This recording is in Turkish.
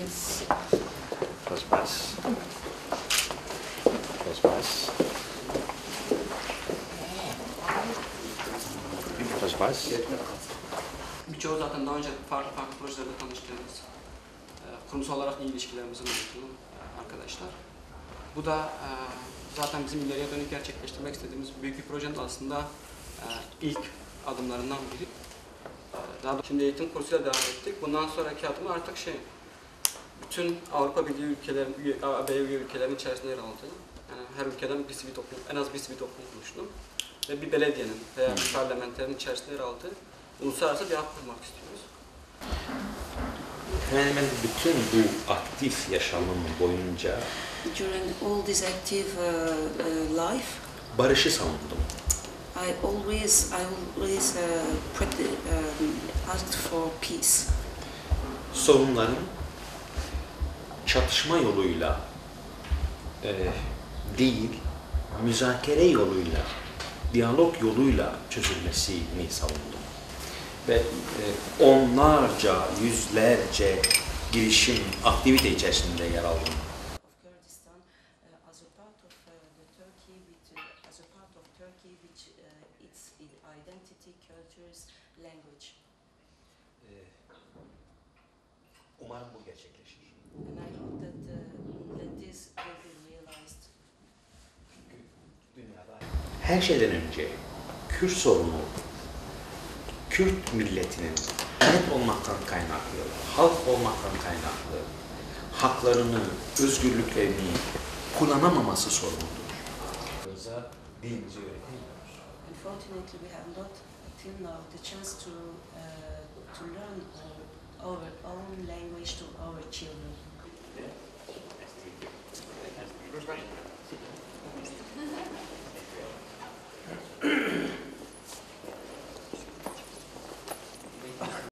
Yes. Kosmaz. Kosmaz. Kosmaz. Birçoğu zaten daha önce farklı farklı projelerde tanıştığımız, e, kurumsal olarak iyi ilişkilerimizin olduğu e, arkadaşlar. Bu da e, zaten bizim ileriye dönük gerçekleştirmek istediğimiz büyük bir projenin aslında ilk adımlarından biri. Daha şimdi eğitim kursuyla devam ettik. Bundan sonraki adım artık şey, bütün Avrupa Birliği ülkelerin, AB üye ülkelerin içerisinde yer aldı. Yani her ülkeden bir sivil toplum, en az bir sivil toplum kuruluşunun ve bir belediyenin veya bir parlamenterin içerisinde yer aldığı uluslararası bir app kurmak istiyoruz. Hemen hemen bütün bu aktif yaşamım boyunca During all this active uh, uh, life, barışı savundum. I always, I always uh, pretty, um, asked for peace. Sorunların çatışma yoluyla e, değil, müzakere yoluyla, diyalog yoluyla çözülmesini savundum. Ve e, onlarca, yüzlerce girişim, aktivite içerisinde yer aldım. of Kurdistan uh, Her şeyden önce Kürt sorunu, Kürt milletinin millet olmaktan kaynaklı, halk olmaktan kaynaklı, haklarını, özgürlüklerini kullanamaması sorunudur. Dilimizi öğretemiyoruz. Unfortunately, we have not till now the chance to uh, to learn our, our own language to our children.